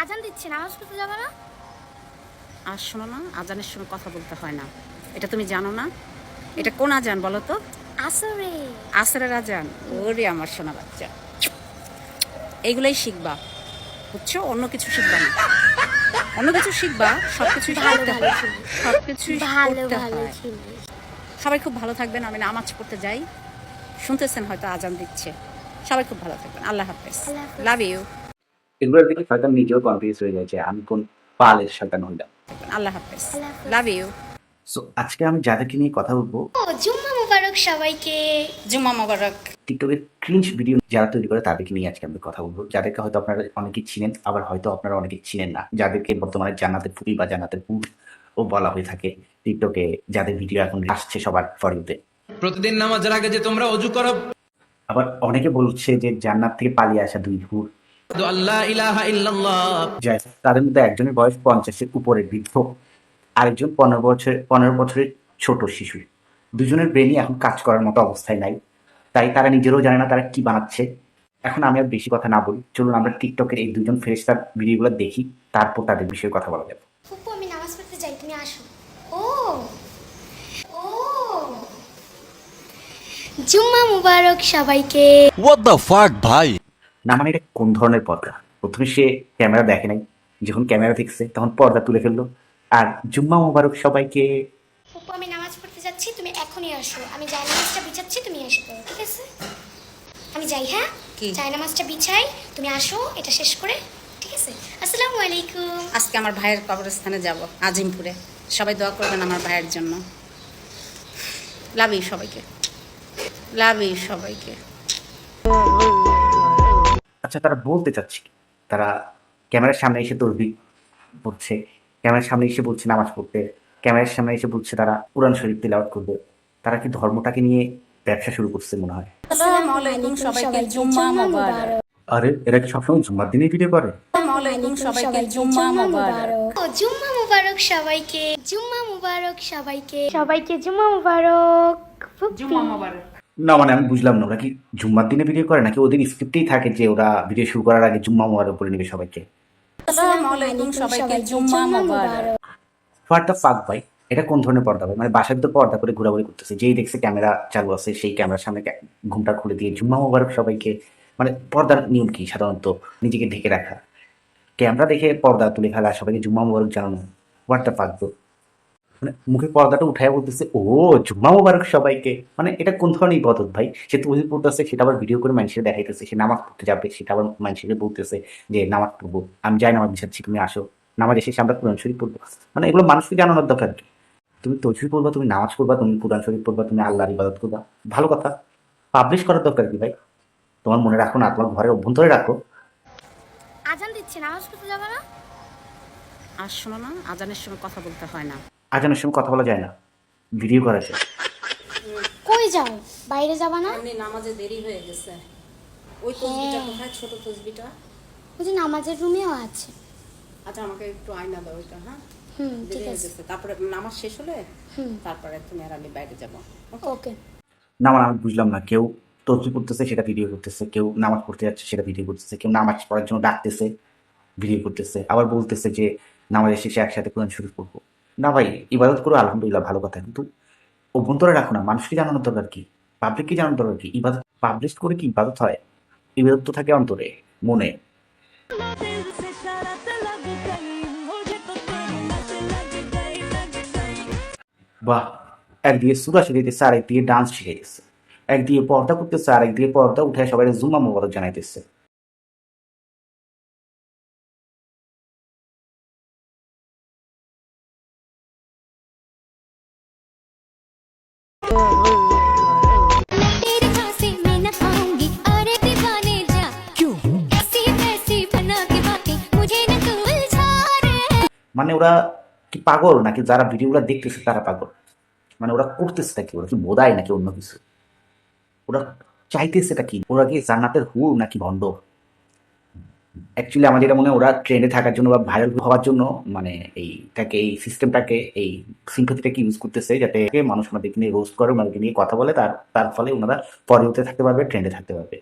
আজান দিচ্ছে নামাজ পড়তে যাবে না? আর শোনো না আজানের সময় কথা বলতে হয় না। এটা তুমি জানো না? এটা কোন আজান বলো তো? আসরে আসরের আজান? ওরে আমার সোনা বাচ্চা। এইগুলোই শিখবা বুঝছ? অন্য কিছু শিখবা না। অন্য কিছু শিখবা সব করতে ভালো হয়। সব ভালো করতে ভালো হয়। সবাই খুব ভালো থাকবেন আমি নামাজ পড়তে যাই। শুনতেছেন হয়তো আজান দিচ্ছে। সবাই খুব ভালো থাকবেন। আল্লাহ হাফেজ। আল্লাহ হাফেজ। লাভ ইউ এগুলোর দিকে শয়তান নিজেও কনফিউজ হয়ে যায় যে আমি কোন পালের শয়তান হইলাম। আল্লাহ হাফেজ। লাভ ইউ সো আজকে আমি যাদেরকে নিয়ে কথা বলব জুম্মা মুবারক সবাইকে। জুম্মা মোবারক। টিকটকের ক্রিঞ্চ ভিডিও যারা তৈরি করে তাদেরকে নিয়ে আজকে আমি কথা বলব। যাদেরকে হয়তো আপনারা অনেকেই চিনেন আবার হয়তো আপনারা অনেকেই চিনেন না। যাদেরকে বর্তমানে জান্নাতের ফুল বা জান্নাতের ফুল ও বলা হয়ে থাকে টিকটকে যাদের ভিডিও এখন আসছে সবার ফরিউতে প্রতিদিন নামাজের আগে যে তোমরা অজু করো। আবার অনেকে বলছে যে জান্নাত থেকে পালিয়ে আসা দুই হুর তাদের মধ্যে একজনের বয়স পঞ্চাশের উপরে বৃদ্ধ আরেকজন পনেরো বছর পনেরো বছরের ছোট শিশু। দুজনের ব্রেনই এখন কাজ করার মতো অবস্থায় নাই। তাই তারা নিজেরও জানে না তারা কি বানাচ্ছে। এখন আমি আর বেশি কথা না বলি। চলুন আমরা টিকটকের এই দুজন ফেরেস্তার ভিডিওগুলো দেখি তারপর তাদের বিষয়ে কথা বলা যাবে। ফুপু আমি নামাজ পড়তে যাই তুমি আসো। ও! ও! জুম্মা মুবারক সবাইকে। What the fuck ভাই? না মানে এটা কোন ধরনের পর্দা? প্রথমে সে ক্যামেরা দেখে নাই। যখন ক্যামেরা দেখছে তখন পর্দা তুলে ফেলল। আর জুম্মা মোবারক সবাইকে ফুপু আমি নামাজ পড়তে যাচ্ছি তুমি এখনই আসো। আমি যাই নামাজটা বিছাচ্ছি তুমি এসে পড়ো ঠিক আছে? আমি যাই হ্যাঁ? কি? যাই নামাজটা বিছাই তুমি আসো এটা শেষ করে ঠিক আছে? আসসালামু আলাইকুম। আজকে আমার ভাইয়ের কবরস্থানে যাব আজিমপুরে। সবাই দোয়া করবেন আমার ভাইয়ের জন্য। লাভ ইউ সবাইকে। লাভ ইউ সবাইকে। আচ্ছা তারা বলতে চাচ্ছে কি? তারা ক্যামেরার সামনে এসে তসবি পড়ছে ক্যামেরার সামনে এসে বলছে নামাজ পড়তে ক্যামেরার সামনে এসে বলছে তারা কোরআন শরীফ তেলাওয়াত করবে। তারা কি ধর্মটাকে নিয়ে ব্যবসা শুরু করছে মনে হয়? সবাইকে জুম্মা মোবারক। আরে এরা কি সবসময় জুম্মার দিনে ভিডিও করে? সবাইকে জুম্মা মোবারক। জুম্মা মুবারক সবাইকে জুম্মা মুবারক সবাইকে। সবাইকে জুম্মা মুবারক। জুম্মা মোবারক। না মানে আমি বুঝলাম না ওরা কি জুম্মার দিনে ভিডিও করে? নাকি ওদের স্ক্রিপ্টেই থাকে যে ওরা ভিডিও শুরু করার আগে জুম্মা মোবারক করে নেবে সবাইকে? আসসালামু আলাইকুম সবাইকে জুম্মা মোবারক। হোয়াট দ্য ফাক ভাই? এটা কোন ধরনের পর্দা ভাই? মানে বাসার ভিতর পর্দা করে ঘোরাঘুরি করতেছে। যেই দেখছে ক্যামেরা চালু আছে সেই ক্যামেরার সামনে ঘুমটা খুলে দিয়ে জুম্মা মোবারক সবাইকে মানে পর্দার নিয়ম কি সাধারণত? নিজেকে ঢেকে রাখা। ক্যামেরা দেখে পর্দা তুলে ফেলা সবাইকে জুম্মা মোবারক জানানো। হোয়াট দ্য ফাক মানে মুখে পর্দাটা উঠায় বলতেছে ও জুম্মা মোবারক সবাইকে। মানে এটা কোন ধরনের ইবাদত ভাই? সে তুই পড়তেছে সেটা আবার ভিডিও করে মানুষের দেখাইতেছে সে নামাজ পড়তে যাবে সেটা আবার মানুষকে বলতেছে যে নামাজ পড়ব আমি যাই নামাজ বিছাচ্ছি তুমি আসো নামাজ এসে আমরা কোরআন শরীফ পড়ব। মানে এগুলো মানুষকে জানানোর দরকার কি? তুমি তজবি পড়বা তুমি নামাজ পড়বা তুমি কোরআন শরীফ পড়বা তুমি আল্লাহর ইবাদত করবা ভালো কথা। পাবলিশ করার দরকার কি ভাই? তোমার মনে রাখো না তোমার ঘরের অভ্যন্তরে রাখো। আজান দিচ্ছে নামাজ পড়তে যাবে না? আর শোনো না আজানের সময় কথা বলতে হয় না। আজানের সঙ্গে কথা বলা যায় না। ভিডিও করা যায়। কই যাও? বাইরে যাবা না? এমনি নামাজে দেরি হয়ে গেছে। ওই তসবিটা কোথায়? ছোট তসবিটা? ওই যে নামাজের রুমেও আছে। আচ্ছা আমাকে একটু আয়না দাও ওইটা হ্যাঁ? হুম ঠিক আছে। তারপরে নামাজ শেষ হলে তারপরে তুমি আর আমি বাইরে যাব। ওকে না মানে আমি বুঝলাম না। কেউ তসবি পড়তেছে সেটা ভিডিও করতেছে। কেউ নামাজ পড়তে যাচ্ছে সেটা ভিডিও করতেছে। কেউ নামাজ পড়ার জন্য ডাকতেছে ভিডিও করতেছে। আবার বলতেছে যে নামাজের শেষে একসাথে কোরআন শরীফ পড়ব। না ভাই, ইবাদত করো, আলহামদুলিল্লাহ, ভালো কথা। কিন্তু অভ্যন্তরে রাখো না, মানুষকে জানানোর দরকার কি? পাবলিককে জানানোর দরকার কি? ইবাদত পাবলিশ করে কি ইবাদত হয়? ইবাদত তো থাকে অন্তরে, মনে। বাহ একদিকে সুরা শিখাইতেছে, আর একদিকে ডান্স শিখাইতেছে। একদিকে পর্দা করতেছে, আর একদিকে পর্দা উঠে সবাই জুম্মা মোবারক জানাইতেছে। মানে ওরা কি পাগল নাকি যারা ভিডিওগুলো দেখতেছে তারা পাগল? মানে ওরা করতেছে কি ওরা কি বোধায় নাকি অন্য কিছু? ওরা চাইতেছে এটা কি? ওরা কি জান্নাতের হুর নাকি ভণ্ড? অ্যাকচুয়ালি আমার যেটা মনে হয়, ওরা ট্রেন্ডে থাকার জন্য বা ভাইরাল হওয়ার জন্য মানে এইটাকে এই সিস্টেমটাকে এই সিম্পথিটাকে ইউজ করতেছে যাতে মানুষ ওনাদেরকে নিয়ে রোস্ট করে, ওনাদেরকে নিয়ে কথা বলে, তার তার ফলে ওনারা পরে থাকতে পারবে ট্রেন্ডে থাকতে পারবে।